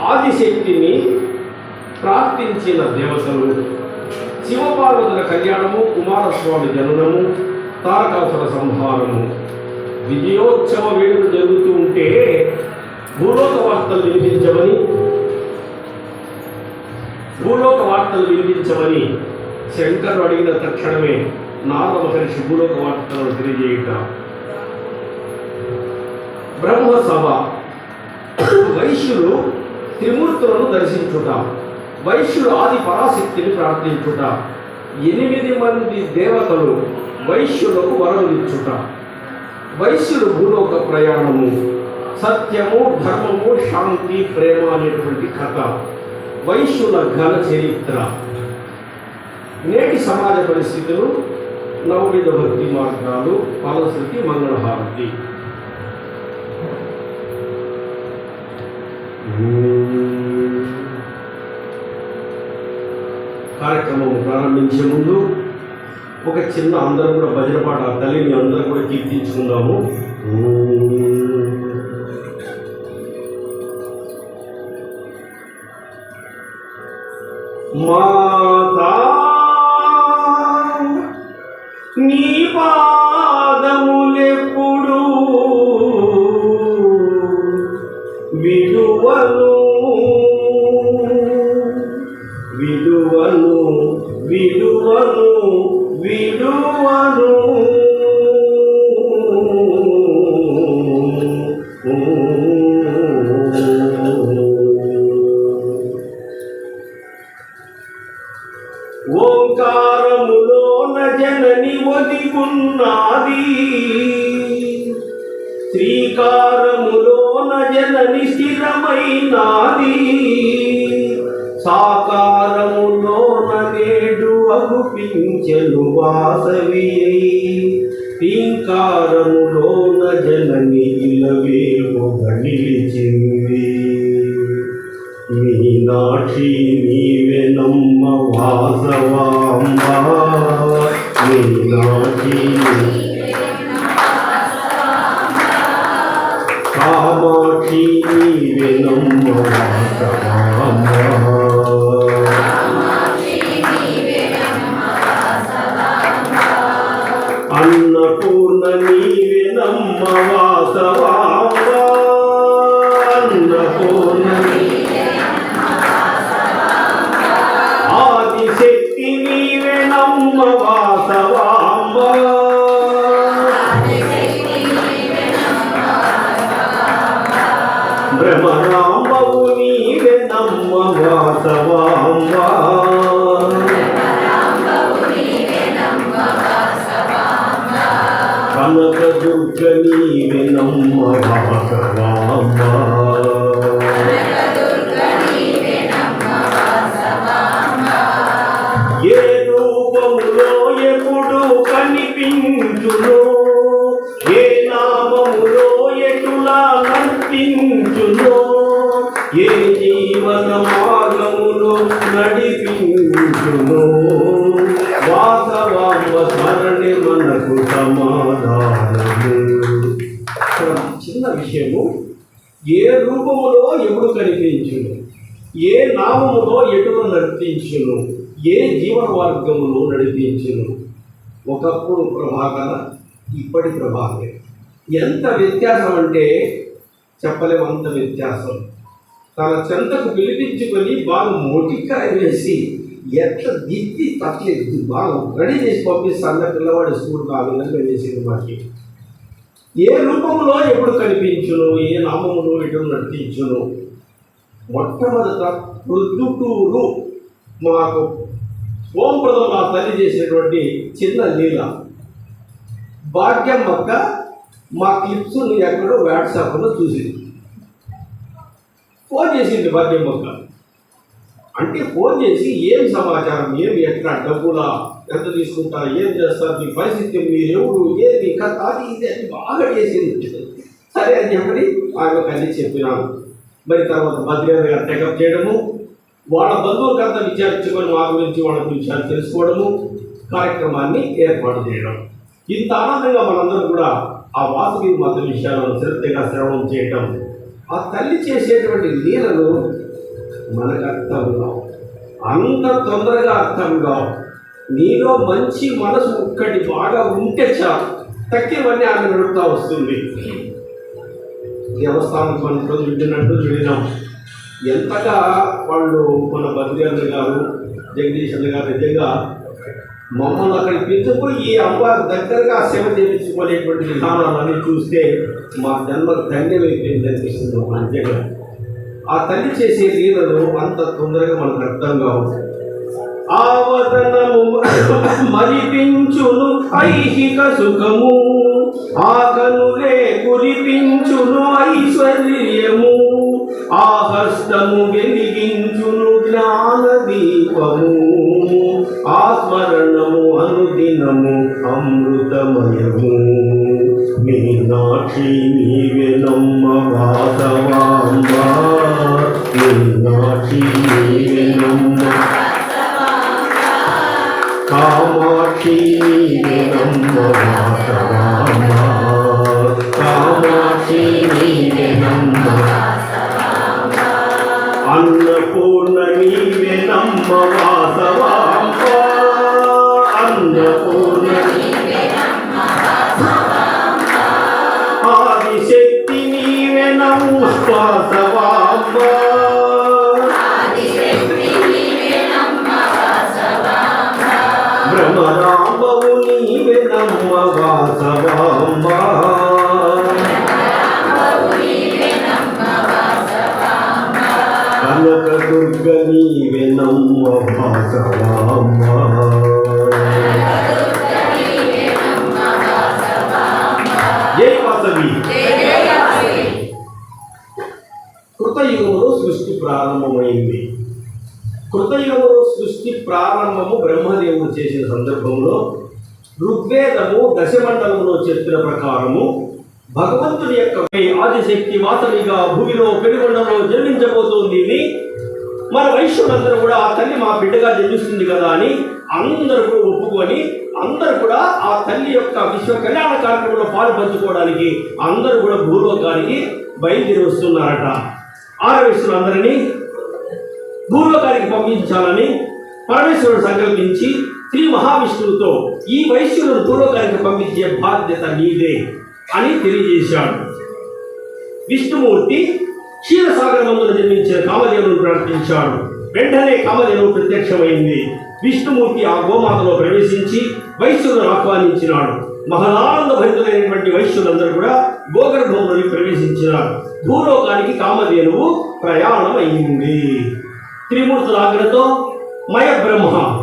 ఆదిశక్తిని ప్రార్థించిన దేవతలు శివపార్వతుల కళ్యాణము కుమారస్వామి జననము తారకాసుర సంహారము. విజయోత్సవ వేడుకలు జరుగుతూ ఉంటే భూలోక వార్తలు వినిపించమని భూలోక వార్తలు వినిపించమని శంకరుడు అడిగిన తక్షణమే నారద మహర్షి భూలోక వార్తలను తెలియజేయుట. బ్రహ్మ సభ వైశ్యులు త్రిమూర్తులను దర్శించుట. వైశ్యుడు ఆది పరాశక్తిని ప్రార్థించుట. ఎనిమిది మంది దేవతలు వైశ్యులకు వరమిచ్చుట వైశ్యుడు భూలోక ప్రయాణము. సత్యము ధర్మము శాంతి ప్రేమ అనేటువంటి కథ. వైశ్యుల ఘన చరిత్ర. నేటి సమాజ పరిస్థితులు నవవిధ భక్తి మార్గాలు ఫలశ్రుతి మంగళహారతి. కార్యక్రమం ప్రారంభించే ముందు ఒక చిన్న అందరూ కూడా భజన పాట తల్లిని అందరూ కూడా కీర్తించుకుందాము. మా ఓంకారములోన జనని ఒదిగున్నది. శ్రీకారములోన జనని స్థిరమైనాది. సాకారములోన నేడు అగుపించను వాసవి. టీంకారములోన జనని ఇలవేమో నిలిచింది. మీనాక్షి నీవెనం నమ్మ వాసవాంబ మీనాక్షి కామాక్షి భ్రమరాంబవు నీవే నమ్మ వాసవాంబ స్మరణి మనకు సమాధానము చిన్న విషయము. ఏ రూపములో ఎప్పుడు కనిపించును? ఏ నామములో ఎటువ నడిపించును? ఏ జీవన మార్గములో నడిపించును? ఒకప్పుడు ప్రభాకర ఇప్పటి ప్రభాకర్. ఎంత వ్యత్యాసం అంటే చెప్పలేమంత వ్యత్యాసం. తన చెంతకు పిలిపించుకొని బాగా మొటికాయ వేసి ఎట్లా దిద్ది తప్పలేదు బాగా రెడీ చేసి పంపిస్తాను పిల్లవాడు స్కూల్ ఆ చేసేది మాకి. ఏ రూపంలో ఎప్పుడు కనిపించును ఏ నామములో ఎటు నడిపించును? మొట్టమొదట ప్రొద్దుటూరు మాకు ఓంప్రదం మా తల్లి చేసినటువంటి చిన్న లీల. భాగ్యం మొక్క మా క్లిప్స్ ఎక్కడో వాట్సాప్లో చూసింది. ఫోన్ చేసింది భాగ్యం మొక్క అంటే ఫోన్ చేసి ఏం సమాచారం ఏం ఎట్లా డబ్బులా ఎంత తీసుకుంటారు ఏం చేస్తారు మీ పరిస్థితి మీరు ఎవరు ఏది కథ అది ఇది అని బాగా చేసింది. సరే అని చెప్పని ఆమెకు అన్ని చెప్పినాను మరి తర్వాత భద్రేంద్ర గారు టెకప్ చేయడము వాళ్ళ బంధువులకంతా విచారించుకొని మా గురించి వాళ్ళ విషయాలు తెలుసుకోవడము కార్యక్రమాన్ని ఏర్పాటు చేయడం. ఇంత ఆనందంగా మనందరం కూడా ఆ వాసుకి మత విషయాలను శ్రద్ధగా శ్రవణం చేయటం ఆ తల్లి చేసేటువంటి లీలను మనకు అర్థం కావు అంత తొందరగా అర్థం కావు నీలో మంచి మనసు ఒక్కటి బాగా ఉంటే చాలు. తక్కినవన్నీ ఆమె నడుపుతా వస్తుంది. దేవస్థానం పనులు వింటున్నట్టు విడినాం ఎంతగా వాళ్ళు మన బద్రీంద్ర గారు జగదీష్ గారు నిజంగా మమ్మల్ని అక్కడికి పిలుచుకుపోయి ఈ అమ్మవారి దగ్గరగా సేవ చేయించుకునేటువంటి విధానాలన్నీ చూస్తే మా జన్మ ధన్యమైపోయింది అనిపిస్తుంది ఒక ఆ తల్లి చేసే లీలలు అంత తొందరగా మనకు అర్థం కావు ఆవదనము మరిపించును ఐహిక సుఖము. ఆకనులే కురిపించును ఐశ్వర్యము. ఆహస్తము వెలిగించును జ్ఞాన దీపము ఆస్మరణము అనుదినము అమృతమయము. మీనాక్షి నీవే నమ్మ కామాక్షి నమ్మ. కామాక్షి నమ్మ. అన్నపూర్ణ నీవే నమ్మ కనక దుర్గ నీవే నమ్మ వాసవాంబ జై వాసవి కృతయుగంలో సృష్టి ప్రారంభమైంది. కృతయుగంలో సృష్టి ప్రారంభము బ్రహ్మదేవుడు చేసిన సందర్భంలో వేదము దశమండలంలో చెప్పిన ప్రకారము భగవంతుని యొక్క ఆదిశక్తి వాసవిగా భూమిలో పెనుగొండంలో జన్మించబోతోంది అని మన వైశ్యులందరూ కూడా ఆ తల్లి మా బిడ్డగా జన్మిస్తుంది కదా అని అందరూ కూడా ఒప్పుకొని అందరూ కూడా ఆ తల్లి యొక్క విశ్వ కళ్యాణ కార్యక్రమంలో పాలు పంచుకోవడానికి అందరూ కూడా భూలోకానికి బయలుదేరి వస్తున్నారట. ఆరవేశ్వరులందరినీ భూలోకానికి పంపించాలని పరమేశ్వరుడు సంకల్పించి శ్రీ మహావిష్ణువుతో ఈ వైశ్యులను పూర్వకానికి పంపించే బాధ్యత నీదే అని తెలియజేశాడు. విష్ణుమూర్తి క్షీరసాగరమందున జన్మించిన కామదేవుని ప్రార్థించాడు. వెంటనే కామదేవుడు ప్రత్యక్షమైంది. విష్ణుమూర్తి ఆ గోమాతలో ప్రవేశించి వైశ్యులను ఆహ్వానించినాడు. మహదానంద భరితులైనటువంటి వైశ్యులందరూ కూడా గోగర్భంలోని ప్రవేశించినారు. భూలోకానికి కామధేనువు ప్రయాణం అయింది త్రిమూర్తుల మయ బ్రహ్మ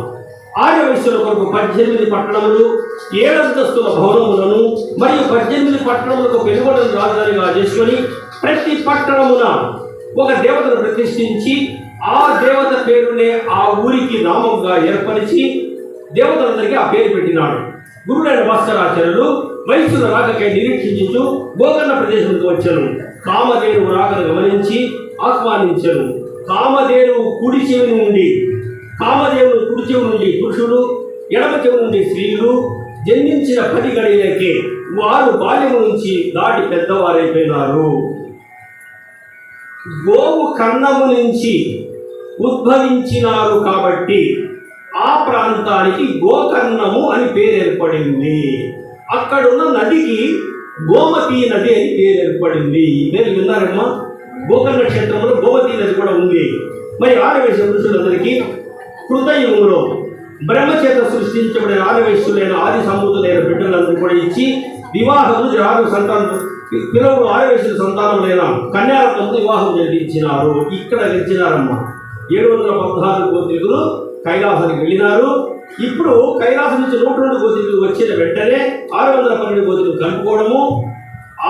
ఆర్యవైశ్యుల కొరకు పద్దెనిమిది పట్టణములు ఏడంతస్తుల భవనములను మరియు పద్దెనిమిది పట్టణములకు పెనుగొండను రాజధానిగా చేసుకొని ప్రతి పట్టణమున ఒక దేవతను ప్రతిష్ఠించి ఆ దేవత పేరునే ఆ ఊరికి నామంగా ఏర్పరిచి దేవతలందరికీ ఆ పేరు పెట్టినాడు. గురుడైన భాస్కరాచార్యులు మైసూరు రాకకై నిరీక్షించు గోకర్ణ ప్రదేశంకు వచ్చాను. కామధేనువు రాకను గమనించి ఆహ్వానించను. కామధేనువు కుడి చెవి నుండి కామదేవుడు కుడి నుండి పురుషులు ఎడమ నుండి స్త్రీలు జన్మించిన పది గడియలకే వారు బాల్యము నుంచి దాటి పెద్దవారైపోయినారు. గోవు కన్నము నుంచి ఉద్భవించినారు కాబట్టి ఆ ప్రాంతానికి గోకర్ణము అని పేరు ఏర్పడింది అక్కడున్న నదికి గోమతి నది అని పేరు ఏర్పడింది పేరు విన్నారమ్మా? గోకర్ణ క్షేత్రంలో గోమతి నది కూడా ఉంది. మరి ఆరవేశ పురుషులందరికీ హృదయంలో బ్రహ్మచేత సృష్టించబడిన ఆరవేశులైన ఆది సంబూతులైన బిడ్డలందరూ కూడా ఇచ్చి వివాహము రాజు సంతానం పిల్లలు ఆరవేశుల సంతానములైన కన్యాలతో వివాహం జరిపించినారు ఇక్కడ గెలిచినారమ్మ ఏడు వందల పద్నాలుగు గోత్రికులు కైలాసానికి వెళ్ళినారు. ఇప్పుడు కైలాసం నుంచి నూట రెండు గోత్రికులు వచ్చిన వెంటనే ఆరు వందల పన్నెండు గోత్రికులు కలుపుకోవడము.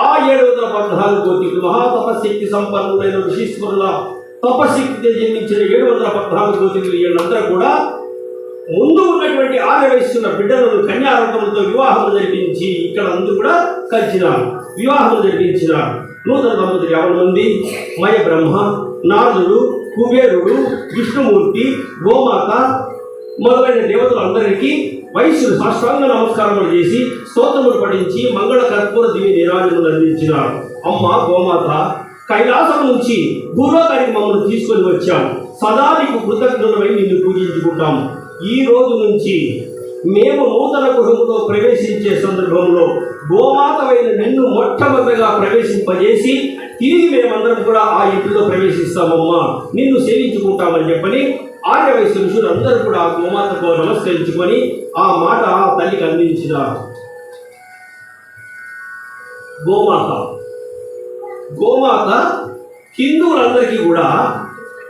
ఆ ఏడు వందల పద్నాలుగు గోత్రికులు మహాతపశక్తి సంపన్నులైన ఋషీశ్వరుల తపశక్తితో జన్మించిన ఏడు వందల పద్నాలుగు గోత్రికులు వీళ్ళందరూ కూడా ముందు ఉన్నటువంటి ఆరు బిడ్డలను కన్యారత్నంతో వివాహం జరిపించి ఇక్కడ అందరూ కూడా కలిసినారు వివాహం జరిపించినారు. నూతన దంపతులు ఎవరి మంది మయ బ్రహ్మ నారదుడు కుబేరుడు విష్ణుమూర్తి గోమాత మొదలైన దేవతలందరికీ వైశ్యులు సాష్టాంగ నమస్కారములు చేసి స్తోత్రములు పఠించి మంగళ కర్పూర దివి నిరాజములు అందించినారు. అమ్మ గోమాత కైలాసం నుంచి భూలోకానికి మమ్మల్ని తీసుకొని వచ్చాము. సదా నీకు కృతజ్ఞులమై నిన్ను పూజించుకుంటాం ఈ రోజు నుంచి మేము నూతన గృహంలో ప్రవేశించే సందర్భంలో గోమాతమైన నిన్ను మొట్టమొదటిగా ప్రవేశింపజేసి తిరిగి మేమందరం కూడా ఆ ఇంటిలో ప్రవేశిస్తామమ్మా. నిన్ను సేవించుకుంటామని చెప్పని ఆర్య వయసు ఋషులు అందరూ కూడా ఆ గోమాతకు నమస్కరించుకొని ఆ మాట ఆ తల్లికి అందించినారు. గోమాత. గోమాత హిందువులందరికీ కూడా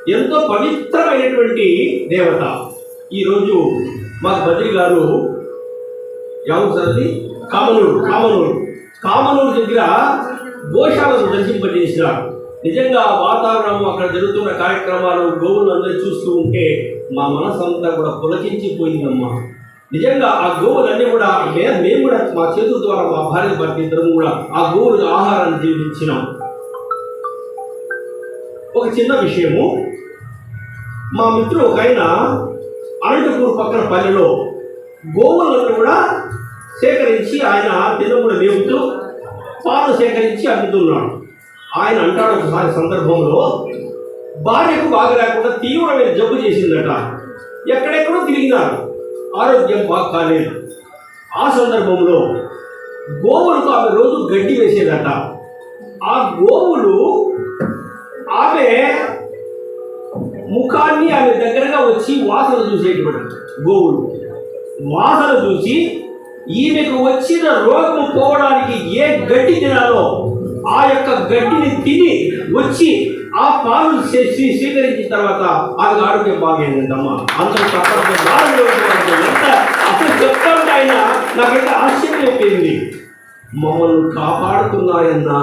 ఎంతో పవిత్రమైనటువంటి దేవత. ఈరోజు మా బద్రి గారు ఎవరి కామనూరు కామనూరు. కామనూరు దగ్గర గోశాలను దర్శింపజేసినారు. నిజంగా ఆ వాతావరణం అక్కడ జరుగుతున్న కార్యక్రమాలు గోవులు అందరూ చూస్తూ ఉంటే మా మనసంతా కూడా పులకించిపోయిందమ్మా. నిజంగా ఆ గోవులన్నీ కూడా మేము మేము కూడా మా చేతుల ద్వారా మా భార్య భర్త ఇద్దరం కూడా ఆ గోవులకు ఆహారాన్ని జీవించినాం. ఒక చిన్న విషయము. మా మిత్రుడు ఒక ఆయన అనంతపూర్ పక్కన పల్లెలో గోవులను కూడా సేకరించి ఆయన దినముడు మేపుతూ పాలు సేకరించి అమ్ముతున్నాడు. ఆయన అంటాడు ఒకసారి సందర్భంలో భార్యకు బాగా లేకుండా తీవ్రమైన జబ్బు చేసిందట. ఎక్కడెక్కడో తిరిగినారు ఆరోగ్యం బాగా కాలేదు. ఆ సందర్భంలో గోవులకు ఆమె రోజు గడ్డి వేసేదట. ఆ గోవులు ఆమె ముఖాన్ని ఆమె దగ్గరగా వచ్చి వాసన చూసేటువంటి గోవులు. వాసన చూసి ఈమెకు వచ్చిన రోగం పోవడానికి ఏ గడ్డి తినాలో ఆ యొక్క గడ్డిని తిని వచ్చి ఆ పాలు స్వీకరించిన తర్వాత అది ఆరోగ్యం బాగైందంటమ్మా అంత తప్పదు అసలు చెప్తాంటే ఆయన నాకైతే ఆశ్చర్యం అయిపోయింది మమ్మల్ని కాపాడుతున్నాయన్నా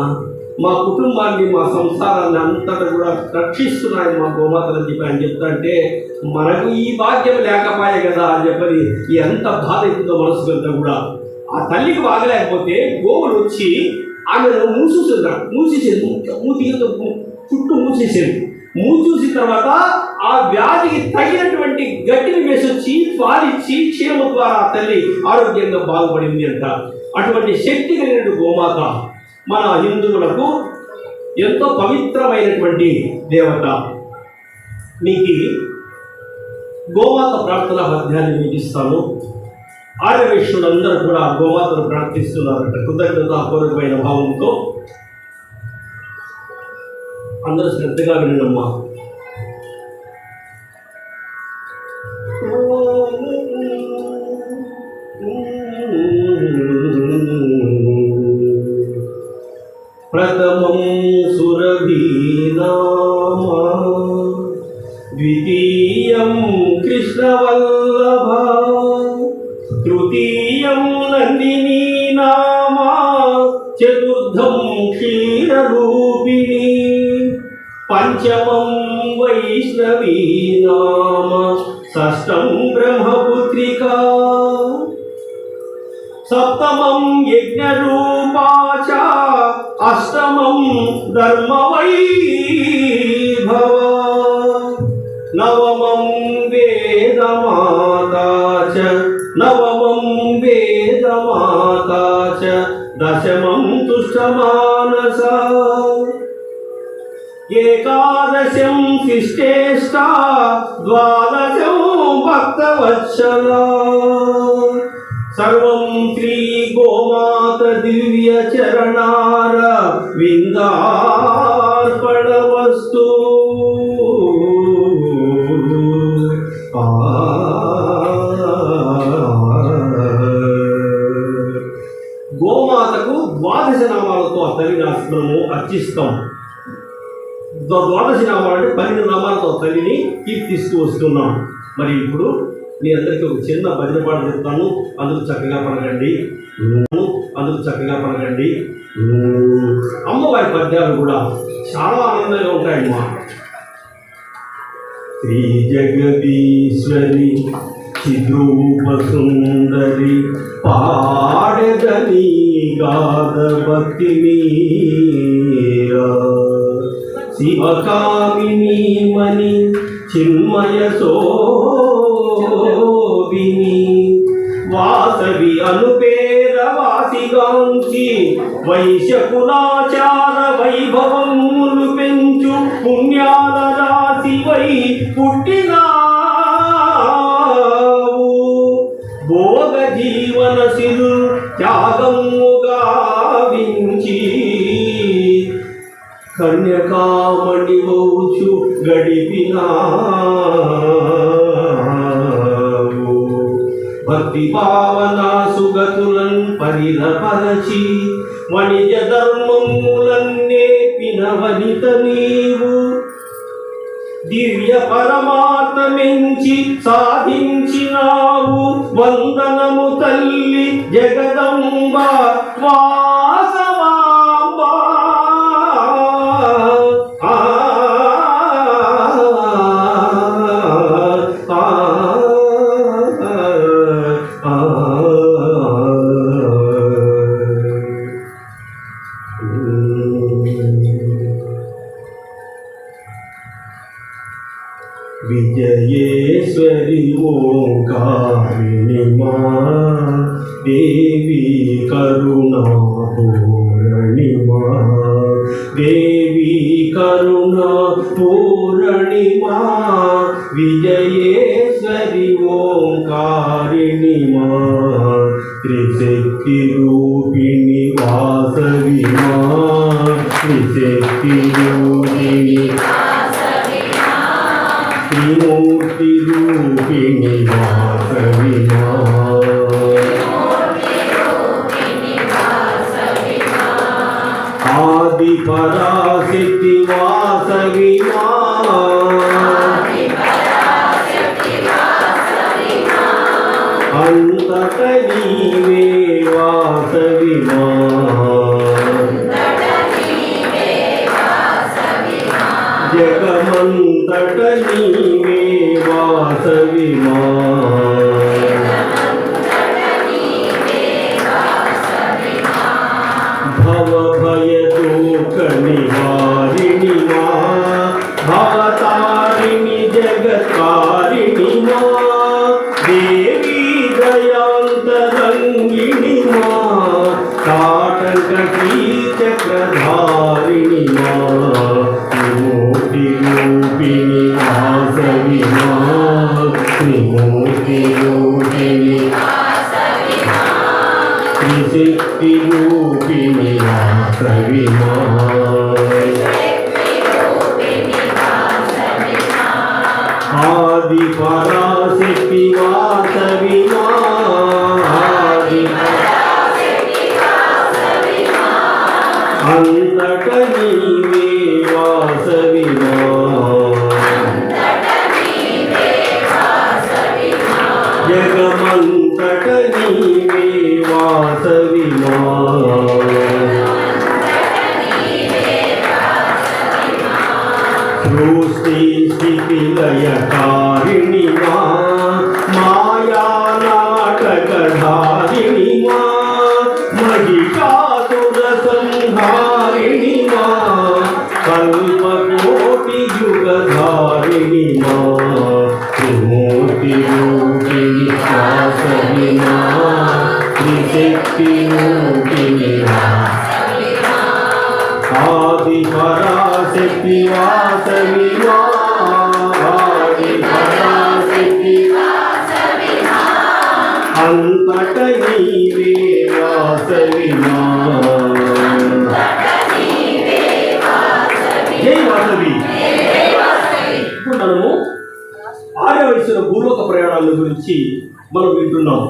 మా కుటుంబాన్ని మా సంసారాన్ని అంతటా కూడా రక్షిస్తున్నాయని మా గోమాతలని చెప్పి ఆయన చెప్తాంటే మనకు ఈ భాగ్యం లేకపోయే కదా అని చెప్పని ఎంత బాధ అవుతుందో మనసు కూడా. ఆ తల్లికి బాగలేకపోతే గోవులు వచ్చి ఆమెను మూసేస్తున్నాడు మూసేసింది మూతికి చుట్టూ మూసేసింది మూసేసిన తర్వాత ఆ వ్యాధికి తగినటువంటి గట్టిని వేసొచ్చి పాలిచ్చి క్షేమ ద్వారా తల్లి ఆరోగ్యంగా బాగుపడింది అంట. అటువంటి శక్తి కలిగిన గోమాత మన హిందువులకు ఎంతో పవిత్రమైనటువంటి దేవత. మీకు గోమాత ప్రార్థన పద్యాన్ని వినిపిస్తాను. ఆర్యవేశ్వరులందరూ కూడా గోమాతను ప్రార్థిస్తున్నారంట. కృతజ్ఞతాపూర్వకమైన భావంతో అందరూ శ్రద్ధగా వినమ్మా పంచమం వైష్ణవీ నామ షష్టం బ్రహ్మపుత్రికా. సప్తమం యజ్ఞరూపా చ అష్టమం ధర్మవైభవ. నవమం వేదమాతా చ నవమం వేదమాతా చ దశమం తుష్టమానస. ఏకాదశం శిష్టేష్ట ద్వాదశం భక్తవత్సల. సర్వం శ్రీ గోమాత దివ్య చరణార విందార్పణమస్తు. ఆ. గోమాతకు ద్వాదశ నామాలతో ఆ తల్లి అర్చిస్తాం. ద్వాదశి నామాలు అంటే పన్నెండు నామాలతో తల్లిని తీర్పు తీసుకువస్తున్నాం మరి ఇప్పుడు మీ అందరికీ ఒక చిన్న భజన పాట చెప్తాను. అందరూ చక్కగా పలకండి అందరూ చక్కగా పలకండి అమ్మవారి పద్యాలు కూడా చాలా ఆనందంగా ఉంటాయమ్మా. శ్రీ జగదీశ్వరి చిద్రూప సుందరి పాడదని గాధ భక్తి మీరా శివకామిని చిన్మయ శోభిని. వాసవి అనుపేర వాసిగాంచి వైశకులాచార వైభవములు పెంచు పుణ్యాల రాశి వై కన్యకామణి వౌచు గడిపినావు. భక్తి భావన సుగతులన్ పరిరపరచి వణిజ ధర్మములన్ నేర్పిన వనిత నీవు. దివ్య పరమాత్మ పరమాత్మెంచి సాధించినావు వందనము తల్లి జగదంబ. దేవి కరుణా పూరణి మా విజయేశ్వరి ఓంకారిణి మా త్రిశక్తి అంతట నీవే వాసవి మా చక్రధారిణి మా త్రిమూర్తి రూపిణి వాసవి మా త్రిమూర్తి రూపిణి త్రిశక్తి రూపిణి వాసవి మా స్థితి లయకారిణి మాయా నాటకధారిణి మా మహిషాసుర సంహారిణి మా కల్పకోటి యుగధారిణి మా త్రిమూర్తి రూపిణి వాసవి త్రిశక్తి రూపిణి ఆది పరాశక్తి వాసవి అంతట నీవే వాసవి మా వాసవి ఇప్పుడు మనము ఆర్యవయసుల భూలోక ప్రయాణాల గురించి మనం వింటున్నాం.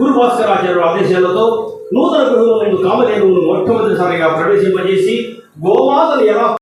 గురు భాస్కరాచార్య ఆదేశాలతో నూతన గృహంలో నేను కామధేనువును మొట్టమొదటిసారిగా ప్రవేశింపజేసి గోమాతను ఎలా